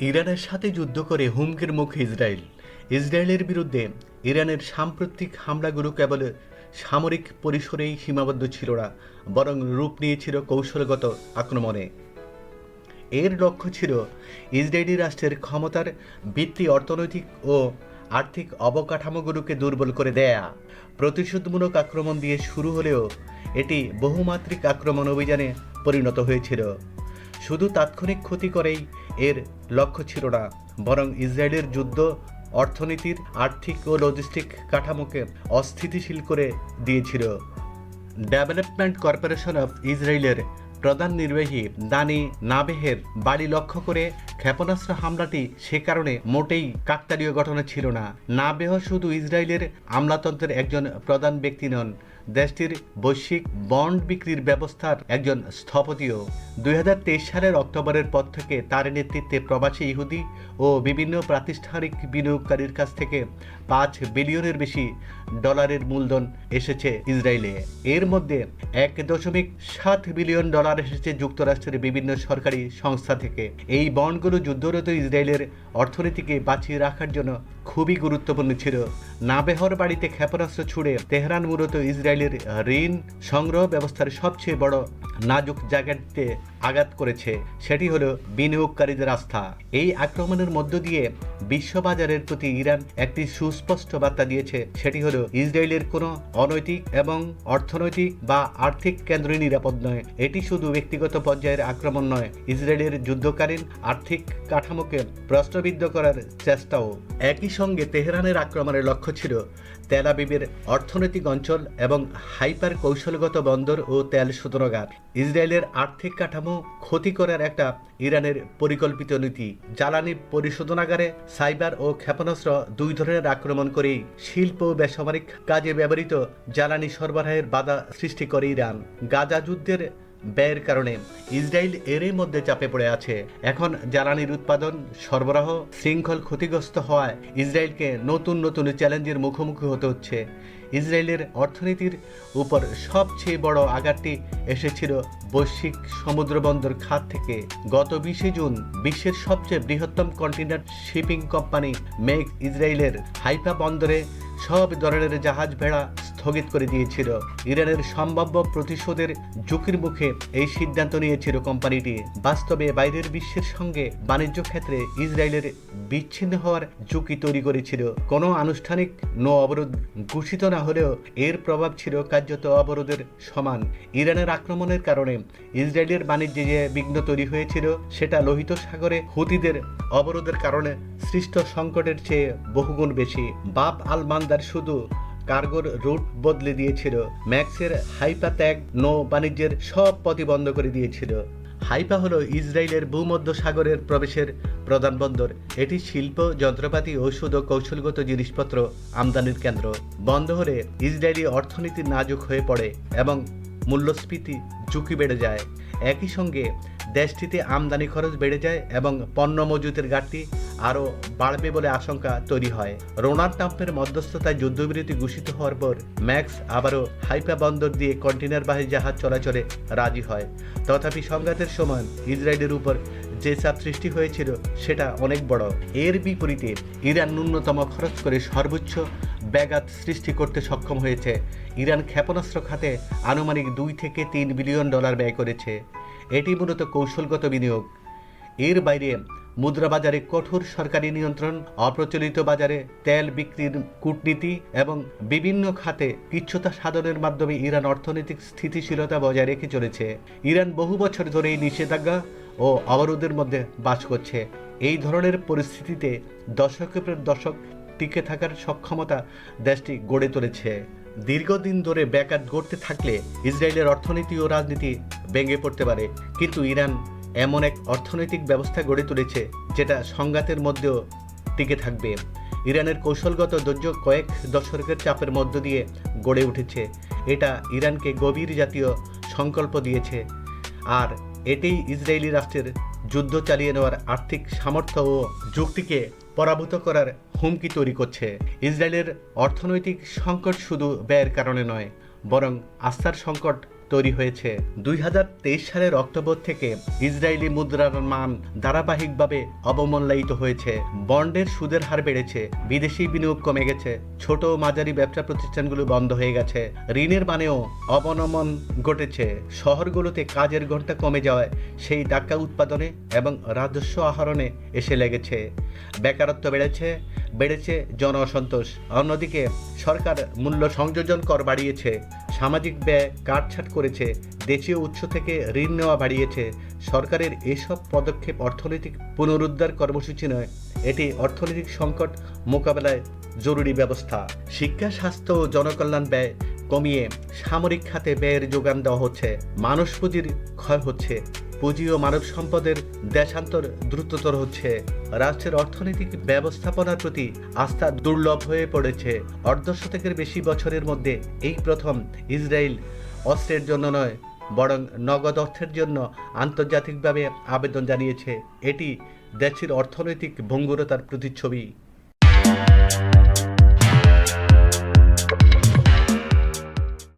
ইরানের সাথে যুদ্ধ করে হুমকির মুখে ইসরায়েল। ইসরায়েলের বিরুদ্ধে ইরানের সাম্প্রতিক হামলাগুলো কেবল সামরিক পরিসরেই সীমাবদ্ধ ছিল না, বরং রূপ নিয়েছিল কৌশলগত আক্রমণে। এর লক্ষ্য ছিল ইসরায়েলি রাষ্ট্রের ক্ষমতার ভিত্তি অর্থনৈতিক ও আর্থিক অবকাঠামোগুলোকে দুর্বল করে দেয়া। প্রতিশোধমূলক আক্রমণ দিয়ে শুরু হলেও এটি বহুমাত্রিক আক্রমণ অভিযানে পরিণত হয়েছিল। শুধু তাৎক্ষণিক ক্ষতি করেই এর লক্ষ্য ছিল না, বরং ইসরায়েলের যুদ্ধ, অর্থনীতির আর্থিক ও লজিস্টিক কাঠামোকে অস্থিতিশীল করে দিয়েছিল। ডেভেলপমেন্ট কর্পোরেশন অফ ইসরায়েলের প্রধান নির্বাহী দানি নাবেহের বাড়ি লক্ষ্য করে ক্ষেপণাস্ত্র হামলাটি সে কারণে মোটেই কাকতালীয় ঘটনা ছিল না। নাবেহ শুধু ইসরায়েলের আমলাতন্ত্রের একজন প্রধান ব্যক্তি নন দেশটির বৈশ্বিক বন্ড বিক্রির ব্যবস্থার একজন স্থপতিও। দুই হাজার তেইশ সালের অক্টোবরের পর থেকে তার নেতৃত্বে প্রবাসী ইহুদি ও বিভিন্ন প্রাতিষ্ঠানিক বিনিয়োগকারীর কাছ থেকে পাঁচ বিলিয়নের বেশি ডলারের মূলধন এসেছে ইসরায়েলে। এর মধ্যে এক দশমিক সাত বিলিয়ন ডলার এসেছে যুক্তরাষ্ট্রের বিভিন্ন সরকারি সংস্থা থেকে। এই বন্ডগুলো যুদ্ধরত ইসরায়েলের অর্থনীতিকে বাঁচিয়ে রাখার জন্য খুবই গুরুত্বপূর্ণ ছিল। নাবেহর বাড়িতে ক্ষেপণাস্ত্র ছুড়ে তেহরান মূলত ইসরায়েলের ঋণ সংগ্রহ ব্যবস্থার সবচেয়ে বড় নাজুক জায়গাটিতে আঘাত করেছে, সেটি হলো বিনিয়োগকারীদের আস্থা। এই আক্রমণের মধ্য দিয়ে বিশ্ববাজারের প্রতি ইরান একটি সুস্পষ্ট বার্তা দিয়েছে। সেটি হলো, ইসরায়েলের কোনো অনৈতিক এবং অর্থনৈতিক বা আর্থিক কেন্দ্রই নিরাপদ নয়। এটি শুধু ব্যক্তিগত পর্যায়ের আক্রমণ নয়, ইসরায়েলের যুদ্ধকালীন আর্থিক কাঠামোকে প্রশ্নবিদ্ধ করার চেষ্টাও। একই সঙ্গে তেহরানের আক্রমণের লক্ষ্য ছিল তেল আবিবের অর্থনৈতিক অঞ্চল এবং হাইপার কৌশলগত বন্দর ও তেল শোধনাগার। ইসরায়েলের আর্থিক কাঠামো ক্ষতি করার একটা ইরানের পরিকল্পিত নীতি, জ্বালানি পরিশোধনাগারে সাইবার ও ক্ষেপণাস্ত্র দুই ধরনের আক্রমণ করেই শিল্প ও বেসামরিক কাজে ব্যবহৃত জ্বালানি সরবরাহের বাধা সৃষ্টি করে ইরান। গাজা যুদ্ধের ব্যয়ের কারণে ইসরায়েল এরই মধ্যে চাপে পড়ে আছে। এখন জ্বালানির উৎপাদন, সরবরাহ শৃঙ্খল ক্ষতিগ্রস্ত হওয়ায় ইসরায়েলকে নতুন নতুন চ্যালেঞ্জের মুখোমুখি হতে হচ্ছে। ইসরায়েলের অর্থনীতির উপর সবচেয়ে বড় আঘাতটি এসেছিল বৈশ্বিক সমুদ্রবন্দর খাত থেকে। গত বিশে জুন বিশ্বের সবচেয়ে বৃহত্তম কন্টেনার শিপিং কোম্পানি মেক ইসরায়েলের হাইফা বন্দরে সব ধরনের জাহাজ ভেড়া স্থগিত করে দিয়েছিল। ইরানের সম্ভাব্য প্রতিশোধের ঝুঁকির মুখে এই সিদ্ধান্ত নিয়েছিল কোম্পানিটি। বাস্তবে বাইরের বিশ্বের সঙ্গে বাণিজ্য ক্ষেত্রে ইসরায়েলের বিচ্ছিন্ন হওয়ার ঝুঁকি তৈরি করেছিল। কোনো আনুষ্ঠানিক নো অবরোধ ঘোষিত না হলেও এর প্রভাব ছিল কার্যত অবরোধের সমান। ইরানের আক্রমণের কারণে ইসরায়েলের বাণিজ্যে যে বিঘ্ন তৈরি হয়েছিল, সেটা লোহিত সাগরে হুতিদের অবরোধের কারণে সৃষ্ট সংকটের চেয়ে বহুগুণ বেশি। বাপ আল মান্দার শুধু কার্গোর রুট বদলে দিয়েছিল। ম্যাক্সের হাইপা ত্যাগ নৌ বাণিজ্যের সব পথই বন্ধ করে দিয়েছিল। হাইপা হলো ইসরায়েলের ভূমধ্য সাগরের প্রবেশের প্রধান বন্দর। এটি শিল্প, যন্ত্রপাতি ঔষধ ও কৌশলগত জিনিসপত্র আমদানির কেন্দ্র। বন্ধ হলে ইসরায়েলি অর্থনীতি নাজুক হয়ে পড়ে এবং মূল্যস্ফীতি ঝুঁকি বেড়ে যায়। একই সঙ্গে দেশটিতে আমদানি খরচ বেড়ে যায় এবং পণ্য মজুতের ঘাটতি আরও বাড়বে বলে আশঙ্কা তৈরি হয়। রোনাল্ড ট্রাম্পের মধ্যস্থতায় যুদ্ধবিরতি ঘোষিত হওয়ার পর ম্যাক্স আবারও হাইপা বন্দর দিয়ে কন্টেনারবাহী জাহাজ চলাচলে রাজি হয়। তথাপি সংঘাতের সময় ইসরায়েলের উপর যে চাপ সৃষ্টি হয়েছিল সেটা অনেক বড়। এর বিপরীতে ইরান ন্যূনতম খরচ করে সর্বোচ্চ ব্যাঘাত সৃষ্টি করতে সক্ষম হয়েছে। ইরান ক্ষেপণাস্ত্র খাতে আনুমানিক দুই থেকে তিন বিলিয়ন ডলার ব্যয় করেছে। এটি মূলত কৌশলগত বিনিয়োগ। এর বাইরে মুদ্রা বাজারে কঠোর সরকারি নিয়ন্ত্রণ, অপ্রচলিত বাজারে তেল বিক্রির কূটনীতি এবং বিভিন্ন খাতে পিচ্ছতা সাধনের মাধ্যমে ইরান অর্থনৈতিক স্থিতিশীলতা বজায় রেখে চলেছে। ইরান বহু বছর ধরে এই নিষেধাজ্ঞা ও অবরোধের মধ্যে বাস করছে। এই ধরনের পরিস্থিতিতে দশকের দশক টিকে থাকার সক্ষমতা দেশটি গড়ে তুলেছে। দীর্ঘদিন ধরে ব্যাঘাত গড়তে থাকলে ইসরায়েলের অর্থনীতি ও রাজনীতি ভেঙে পড়তে পারে। কিন্তু ইরান এমন এক অর্থনৈতিক ব্যবস্থা গড়ে তুলেছে যেটা সংঘাতের মধ্যেও টিকে থাকবে। ইরানের কৌশলগত ধৈর্য কয়েক দশকের চাপের মধ্য দিয়ে গড়ে উঠেছে। এটা ইরানকে গভীর জাতীয় সংকল্প দিয়েছে। আর এটাই ইসরায়েলি রাষ্ট্রের যুদ্ধ চালিয়ে নেওয়ার আর্থিক সামর্থ্য ও যুক্তিকে পরাভূত করার হুমকি তৈরি করছে। ইসরায়েলের অর্থনৈতিক সংকট শুধু ব্যয়ের কারণে নয়, বরং আস্থার সংকট তৈরি হয়েছে। দুই হাজার তেইশ সালের অক্টোবর থেকে ইসরায়েলি মুদ্রার মান ধারাবাহিকভাবে অবমূল্যায়িত হয়েছে। বন্ডের সুদের হার বেড়েছে, বিদেশি বিনিয়োগ কমে গেছে, ছোট ও মাঝারি ব্যবসা প্রতিষ্ঠানগুলো বন্ধ হয়ে গেছে। ঋণের মানেও অবনমন ঘটেছে। শহরগুলোতে কাজের ঘণ্টা কমে যাওয়ায় সেই টাকা উৎপাদনে এবং রাজস্ব আহরণে এসে লেগেছে। বেকারত্ব বেড়েছে বেড়েছে জন অসন্তোষ অন্যদিকে সরকার মূল্য সংযোজন কর বাড়িয়েছে, সামাজিক ব্যয় কাটছাট করেছে, দেশীয় উৎস থেকে ঋণ নেওয়া বাড়িয়েছে। সরকারের এসব পদক্ষেপ অর্থনৈতিক পুনরুদ্ধার কর্মসূচি নয়, এটি অর্থনৈতিক সংকট মোকাবেলায় জরুরি ব্যবস্থা। শিক্ষা, স্বাস্থ্য ও জনকল্যাণ ব্যয় কমিয়ে সামরিক খাতে ব্যয়ের যোগান দেওয়া হচ্ছে, মানুষ পুঁজির ক্ষয় হচ্ছে। পুঁজি ও মানব সম্পদের দেশান্তর দ্রুততর হচ্ছে। রাষ্ট্রের অর্থনৈতিক ব্যবস্থাপনার প্রতি আস্থা দুর্লভ হয়ে পড়েছে। অর্ধ শতকের বেশি বছরের মধ্যে এই প্রথম ইসরায়েল অস্ত্রের জন্য নয়, বরং নগদ অর্থের জন্য আন্তর্জাতিকভাবে আবেদন জানিয়েছে। এটি দেশের অর্থনৈতিক ভঙ্গুরতার প্রতিচ্ছবি।